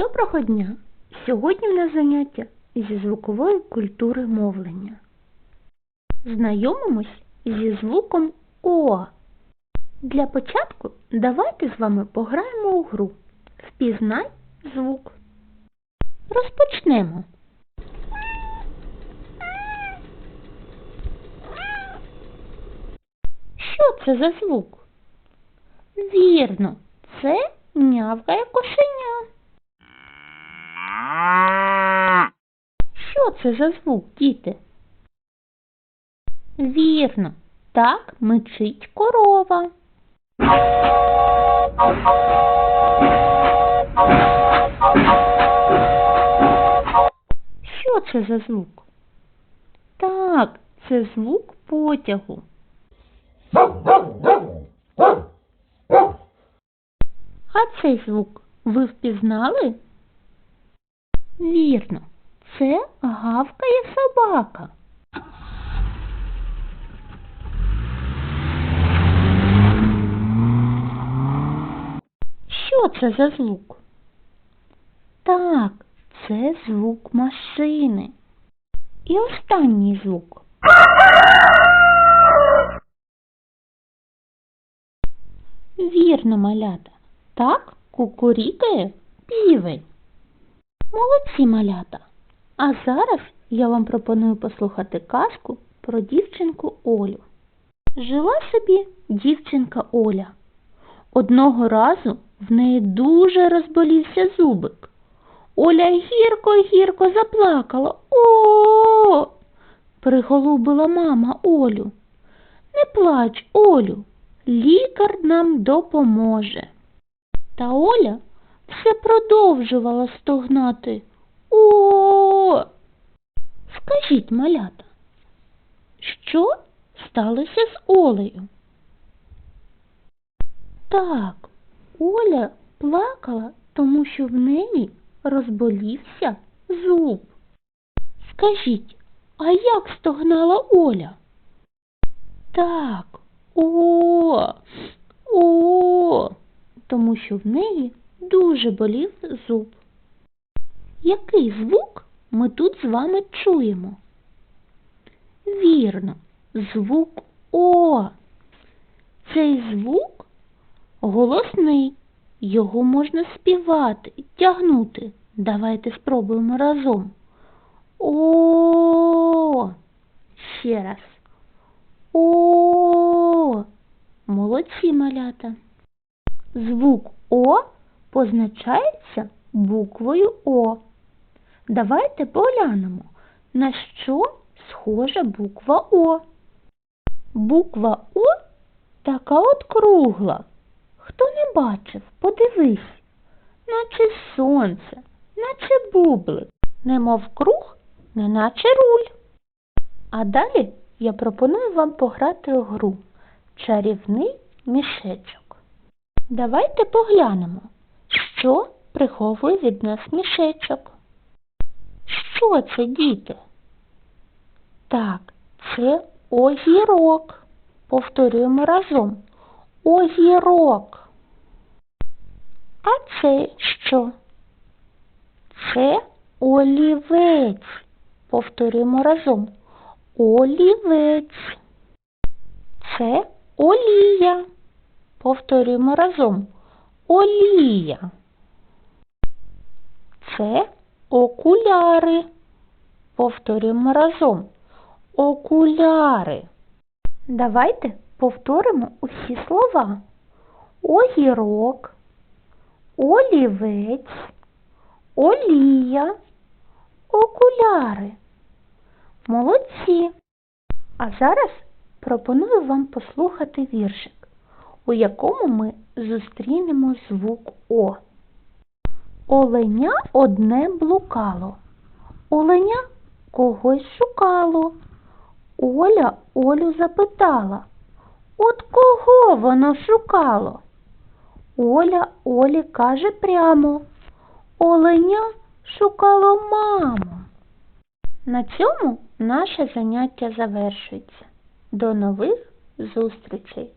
Доброго дня! Сьогодні в нас заняття зі звукової культури мовлення. Знайомимось зі звуком О. Для початку давайте з вами пограємо у гру Впізнай звук. Розпочнемо. Що це за звук? Вірно, це нявкає кошеня. Що це за звук, діти? Вірно, так мичить корова. Що це за звук? Так, це звук потягу. А цей звук ви впізнали? Вірно, це гавкає собака. Що це за звук? Так, це звук машини. І останній звук. Вірно, малята. Так кукурікає півень. Молодці малята. А зараз я вам пропоную послухати казку про дівчинку Олю. Жила собі дівчинка Оля. Одного разу в неї дуже розболівся зубик. Оля гірко-гірко заплакала. О! приголубила мама Олю. Не плач, Олю, лікар нам допоможе. Та Оля все продовжувала стогнати. О! Скажіть, малята, що сталося з Олею? Так, Оля плакала, тому що в неї розболівся зуб. Скажіть, а як стогнала Оля? Так, о, о, тому що в неї дуже болів зуб. Який звук ми тут з вами чуємо? Вірно, звук О. Цей звук голосний. Його можна співати, тягнути. Давайте спробуємо разом. О. Ще раз. О. Молодці малята. Звук О позначається буквою О. Давайте поглянемо, на що схожа буква О. Буква О така от кругла. Хто не бачив, подивись, наче сонце, наче бублик, немов круг, неначе руль. А далі я пропоную вам пограти гру Чарівний мішечок. Давайте поглянемо, що приховує від нас мішечок. Що це, діти? Так, це огірок. Повторюємо разом. Огірок. А це що? Це олівець. Повторюємо разом. Олівець. Це олія. Повторюємо разом. Олія. Це окуляри. Повторюємо разом. Окуляри. Давайте повторимо усі слова. Огірок, олівець, олія, окуляри. Молодці. А зараз пропоную вам послухати віршик, у якому ми зустрінемо звук О. Оленя одне блукало. Оленя когось шукало. Оля Олю запитала, от кого воно шукало? Оля Олі каже прямо, Оленя шукало маму. На цьому наше заняття завершується. До нових зустрічей!